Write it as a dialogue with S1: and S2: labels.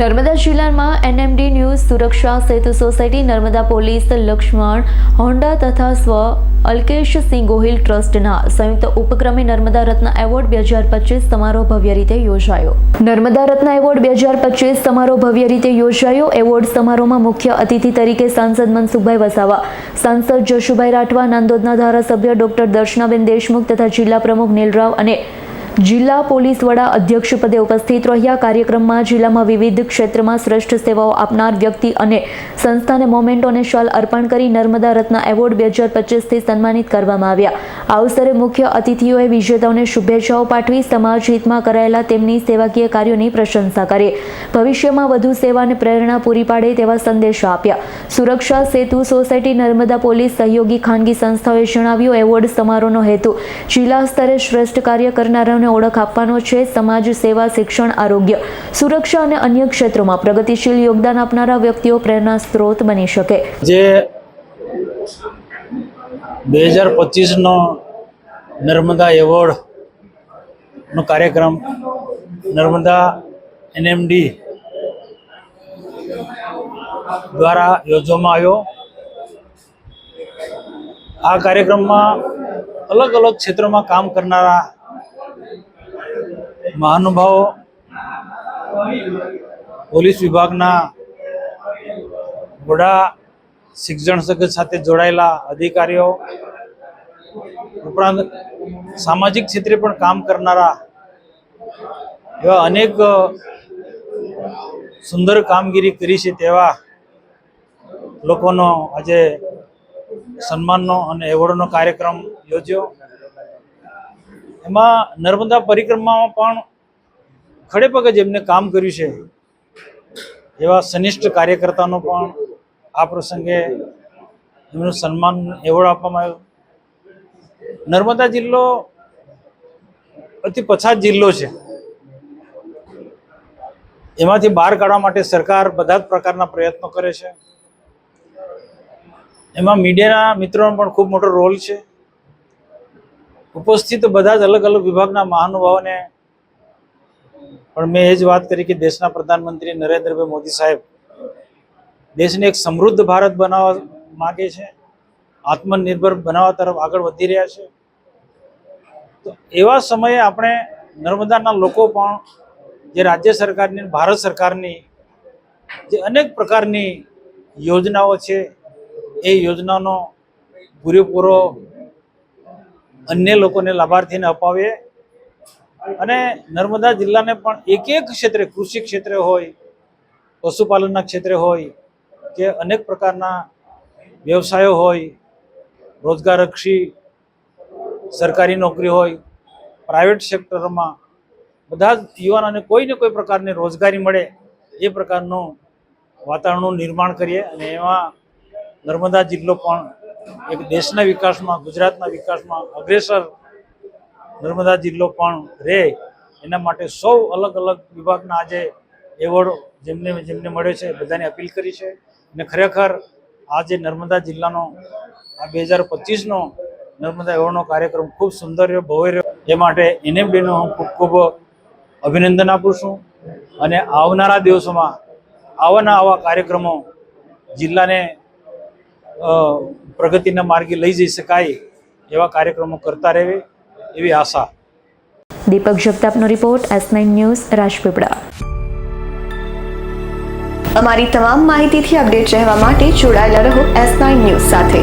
S1: નર્મદા જિલ્લામાં NMD news Suraksha Setu society, Narmada police, Laxman, Honda તથા સ્વ અલ્કેશ સિંહ ગોહિલ ટ્રસ્ટના સંયુક્ત ઉપક્રમે નર્મદા રત્ન એવોર્ડ બે હજાર પચીસ સમારોહ ભવ્ય રીતે યોજાયો. નર્મદા રત્ન એવોર્ડ બે હજાર પચીસ સમારોહ ભવ્ય રીતે યોજાયો. એવોર્ડ સમારોહમાં મુખ્ય અતિથિ તરીકે સાંસદ મનસુખભાઈ વસાવા, સાંસદ જશુભાઈ રાઠવા, નાંદોદના ધારાસભ્ય ડોક્ટર દર્શનાબેન દેશમુખ તથા જિલ્લા પ્રમુખ નીલરાવ અને જિલ્લા પોલીસ વડા અધ્યક્ષ પદે ઉપસ્થિત રહ્યા. કાર્યક્રમમાં જિલ્લામાં વિવિધ ક્ષેત્રમાં શ્રેષ્ઠ સેવાઓ આપનાર વ્યક્તિ અને સંસ્થાને મોમેન્ટો અને શાલ અર્પણ કરી નર્મદા રત્ન એવોર્ડ બે હજાર પચીસથી સન્માનિત કરવામાં આવ્યા. આ અવસરે મુખ્ય અતિથિઓએ વિજેતાઓને શુભેચ્છાઓ પાઠવી સમાજ હિતમાં કરાયેલા તેમની સેવાકીય કાર્યોની પ્રશંસા કરી. ભવિષ્યમાં વધુ સેવાને પ્રેરણા પૂરી પાડે તેવા સંદેશો આપ્યા. સુરક્ષા સેતુ સોસાયટી નર્મદા પોલીસ સહયોગી ખાનગી સંસ્થાઓએ જણાવ્યું, એવોર્ડ સમારોહનો હેતુ જિલ્લા સ્તરે શ્રેષ્ઠ કાર્ય કરનારાઓને ઓળખ આપવાનો છે. સમાજ, સેવા, શિક્ષણ, આરોગ્ય, સુરક્ષા અને અન્ય ક્ષેત્રોમાં પ્રગતિશીલ યોગદાન આપનારા વ્યક્તિઓ પ્રેરણા સ્ત્રોત બની શકે.
S2: જે બે હજાર પચીસનો નર્મદા એવોર્ડનો કાર્યક્રમ, નર્મદા એનએમડી દ્વારા યોજવામાં આવ્યો. આ કાર્યક્રમમાં અલગ અલગ ક્ષેત્રોમાં કામ કરનારા મહાનુભાવો, પોલીસ વિભાગના વડા શિક્ષણ સગત સાથે જોડાયેલા અધિકારીઓ, ઉપરાંત સામાજિક ક્ષેત્રે પણ કામ કરનારા એવા અનેક સુંદર કામગીરી કરી છે તેવા લોકોનો આજે સન્માનનો અને એવોર્ડનો કાર્યક્રમ યોજ્યો. એમાં નર્મદા પરિક્રમામાં પણ ખડે પગે જેમને કામ કર્યું છે. એવા સનિષ્ઠ કાર્યકર્તાનો પણ આ પ્રસંગે એમનું સન્માન એવોર્ડ આપવામાં આવ્યો. નર્મદા જિલ્લો અતિ પછાત જિલ્લો છે. એમાંથી બહાર કાઢવા માટે સરકાર બધા જ પ્રકારના પ્રયત્નો કરે છે. એમાં મીડિયાના મિત્રોનો પણ ખૂબ મોટો રોલ છે. ઉપસ્થિત બધા જ અલગ અલગ વિભાગના મહાનુભાવોને પણ મેં એ જ વાત કરી કે દેશના પ્રધાનમંત્રી નરેન્દ્રભાઈ મોદી સાહેબ દેશને એક સમૃદ્ધ ભારત બનાવવા માગે છે, આત્મનિર્ભર બનાવવા તરફ આગળ વધી રહ્યા છે. તો એવા સમયે આપણે નર્મદાના લોકો પણ જે રાજ્ય સરકારની, ભારત સરકારની જે અનેક પ્રકારની યોજનાઓ છે, એ યોજનાનો પૂરેપૂરો અન્ય લોકોને લાભાર્થીને અપાવીએ. અને નર્મદા જિલ્લાને પણ એક એક ક્ષેત્રે, કૃષિ ક્ષેત્રે હોય, પશુપાલનના ક્ષેત્રે હોય, કે અનેક પ્રકારના વ્યવસાયો હોય, રોજગારક્ષી, સરકારી નોકરી હોય, પ્રાઇવેટ સેક્ટરમાં બધા જ યુવાનોને કોઈ ને કોઈ પ્રકારની રોજગારી મળે એ પ્રકારનું વાતાવરણનું નિર્માણ કરીએ. અને એમાં નર્મદા જિલ્લો પણ એક દેશના વિકાસમાં, ગુજરાતના વિકાસમાં અગ્રેસર નર્મદા જિલ્લો પણ રહે. એના માટે સૌ અલગ અલગ વિભાગના આજે એવોર્ડ જેમને જેમને મળ્યો છે, બધાને અપીલ કરી છે. અને ખરેખર આજે નર્મદા જિલ્લાનો, આ બે હજાર પચીસનો નર્મદા એવોર્ડનો કાર્યક્રમ ખૂબ સુંદર રહ્યો, ભવ્ય રહ્યો. એ માટે એનએમડીનો હું ખૂબ ખૂબ અભિનંદન આપું છું. અને આવનારા દિવસોમાં આવાના આવા કાર્યક્રમો જિલ્લાને પ્રગતિના માર્ગે લઈ જઈ શકાય એવા કાર્યક્રમો કરતા રહેવે એવી આશા.
S1: Deepak જગતાપનો report S nine news Rajpipla.
S3: અમારી તમામ માહિતીથી અપડેટ રહેવા માટે જોડાયેલા રહો એસ નાઇન ન્યૂઝ સાથે.